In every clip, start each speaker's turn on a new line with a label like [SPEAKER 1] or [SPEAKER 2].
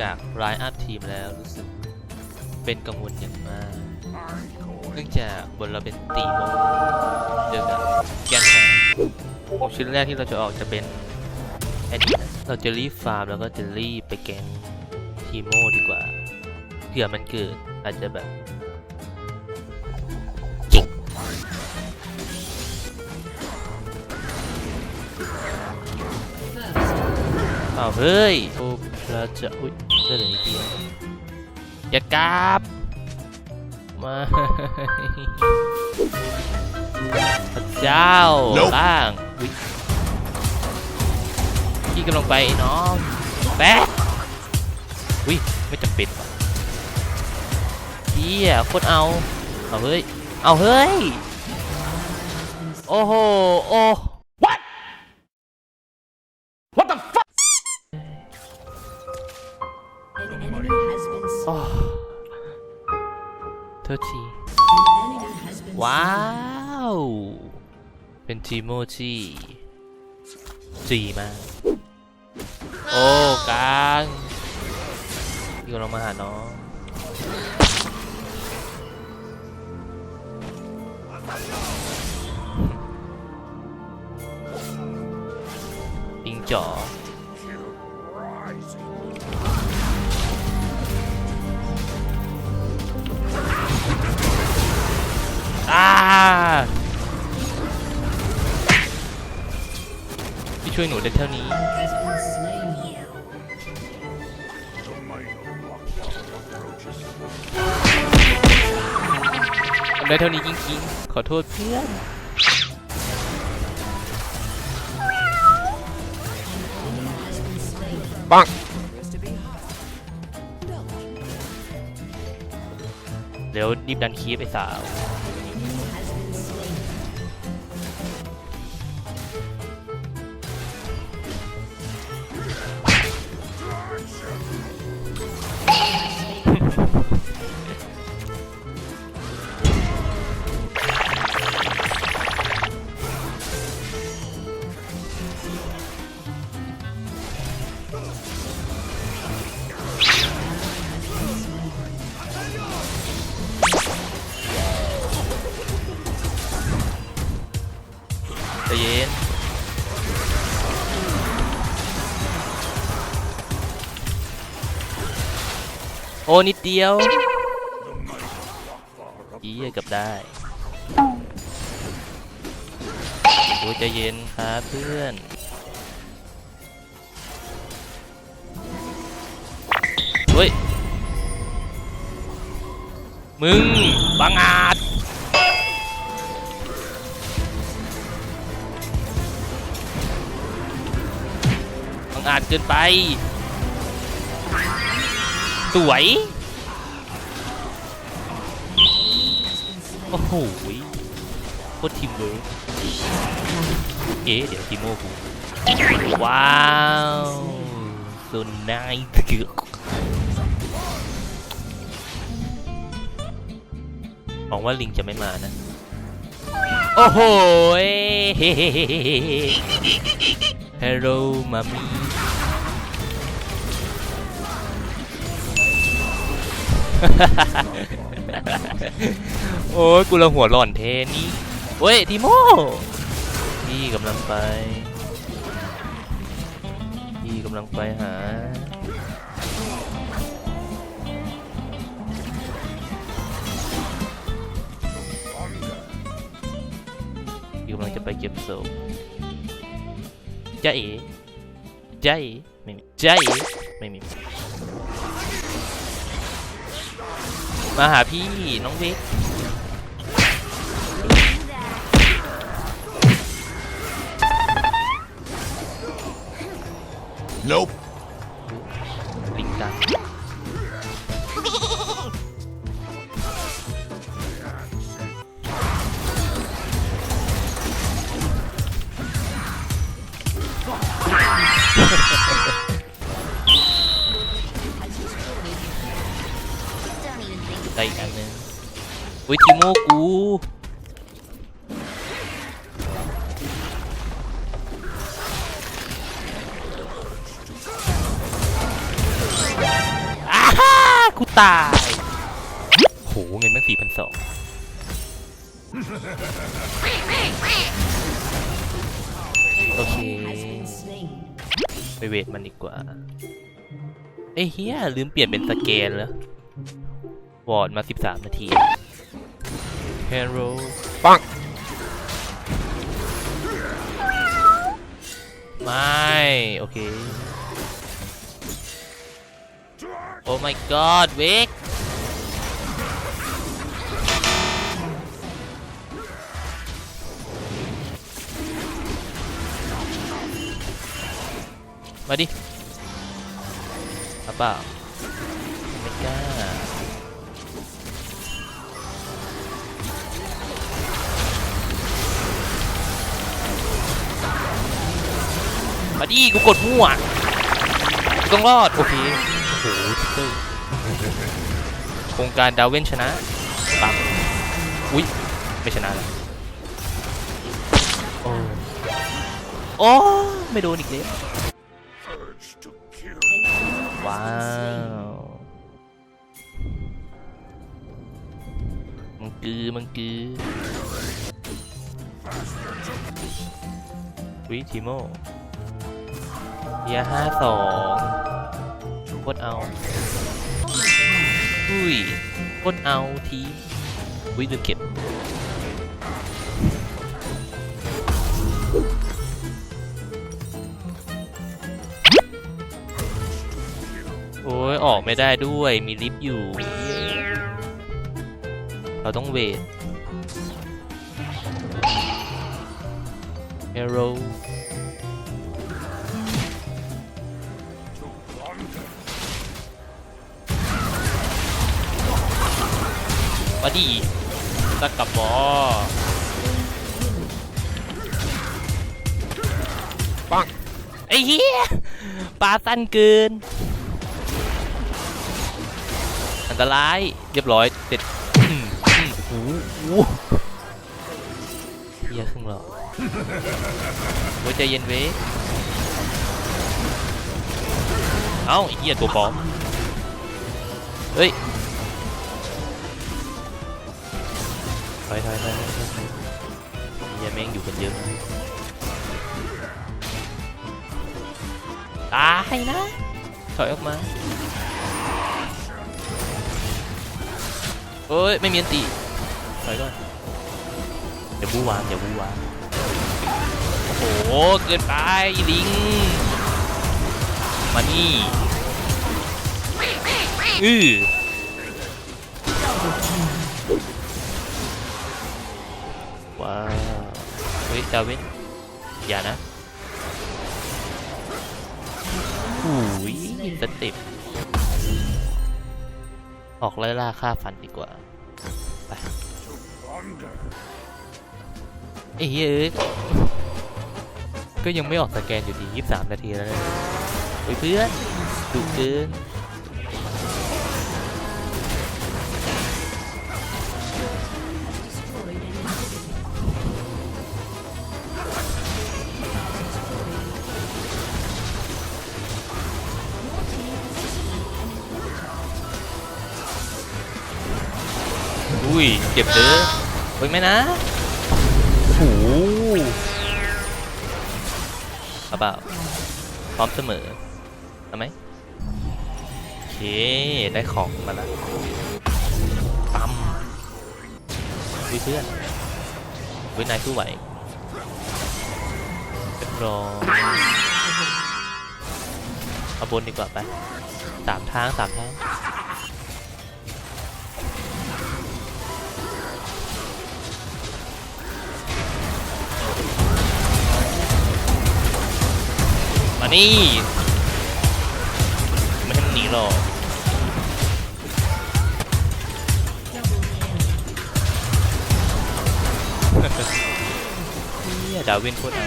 [SPEAKER 1] จากรายอัพทีมแล้วรู้สึกเป็นกังวลอย่างมากเนื่องจากบนเราเป็นตีโมเจอกับแกนแทนของชิ้นแรกที่เราจะออกจะเป็นแอดนะเราจะรีบฟาร์มแล้วก็จะรีบไปแกนทีโมดีกว่าเผื่อมันเกิดอาจจะแบบจิกอ้าวเฮ้ยโอ้พระเจ้าอุ้ย เลือดเหลือนิดเดียวอย่ากราบมาพระเจ้า
[SPEAKER 2] Nope
[SPEAKER 1] ล่างอุ๊ยพี่กำลังไปไอ้น้องแป๊ะอุ้ยไม่จำเป็นว่ะเฮียโคตรเอาเอาเฮ้ย เอาเฮ้ย โอ้โห โอ้ ษที
[SPEAKER 3] An enemy has been
[SPEAKER 1] ว้า
[SPEAKER 3] slain.
[SPEAKER 1] วเป็นทีโมที่จีมากโอ้กลางพี่กำลังมาหาน้องปิงจ๋อ ช่วยหนูได้เท่านี้
[SPEAKER 3] Has been slain.
[SPEAKER 1] ทำได้เท่านี้จริงๆ ขอโทษเพื่อน
[SPEAKER 3] Has been slain.
[SPEAKER 2] ปัง
[SPEAKER 1] เดี๋ยวรีบดันคีบไปสาว เย็นโอ้นิดเดียวอียเกับได้โอ้ยใจเย็นครับเพื่อนเฮ้ยมึงบังอาจ งอาจเกินไป สวย โอ้โหโคตรทีมเวิร์กเอ๊เดี๋ยวทีโมกูว้าวสุดนายเกือกหวังว่าลิงจะไม่มานะ โอ้โหยฮั โอ้ยกูละหัวหล่อนเทนี่เว้ยทีโมพี่กำลังไป พี่กำลังไปหาพี่กำลังจะไปเก็บศพจ้าเอ๋จ้าเอ๋ไม่มีจ้าเอ๋ไม่มี มาหาพี่น้องเวก
[SPEAKER 2] Nope
[SPEAKER 1] ลิงกัง ได้อีกอันนึงอุ้ยทีโมกูอาฮ่ากูตายโหเงินตั้งสี่พันสองโอเคไปเวทมันดีกว่า เอ้ยเฮียลืมเปลี่ยนเป็นสแกนแล้ว วอร์ดมา 13 นาทีเฮโร่ปังไม่ โอเค โอ้ my god เวกมาดิม มาดิกูกดมั่วกูต้องรอด โอเคโอ้โหทิกเกอร์โครงการดาวเวนชนะปังอุ้ยไม่ชนะแล้วโอ้โอ้ไม่โดนอีกแล้วว้าวมังกือมังกือวิทิโม เฮียห้าสองโคตรเอาอุ้ยโคตรเอาทีวิลืมเก็บโอ้ยออกไม่ได้ด้วยมีลิฟต์อยู่ เราต้องเวทเฮโร่ มาดิสักกับบอปังไอ้เหี้ยปลาสั้นเกิน อันตราย เรียบร้อยเสร็จอืมอืมโอ้โหเฮียครึ่งหรอโอ้ยใจเย็นเว้ยเอ้าไอ้เฮียตัวปลอมเฮ้ย อยถอยถอยถอยถอยเฮียแม่งอยู่กันเยอะตายนะ ถอยออกมาเอ้ย ไม่มีอันตีถอยก่อนอย่าบู้วางอย่าบู้วางโอ้โห เกินไปลิง มานี่อือ ฮ้ยดาวินอย่านะอุ้ยสต็ปออกไล่ล่าฆ่าฟันดีกว่า ไปไอ้เฮ้ยก็ยังไม่ออกสแกนอยู่ดี 23 นาทีแล้วเลยเฮ้ยเพื่อนดุเกิน อุ้ยเจ็บเด้อเฮ้ยไม่นะโอ้โหเอาเปล่าพร้อมเสมอทำไหมโอเค ได้ของมาแล้วปั๊มอุ้ยเพื่อนอุ้ยนายสู้ไหวเรียบร้อยเอาบนดีกว่าไปสามทางสามทาง นี่ ไม่ให้มันหนีหรอกเฮียดาวินโคตรเอา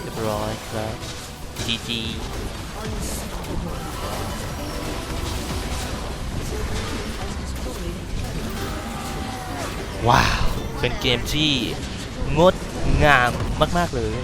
[SPEAKER 1] เรียบร้อยครับ GG ว้าว เป็นเกมที่งด งามมาก ๆ เลย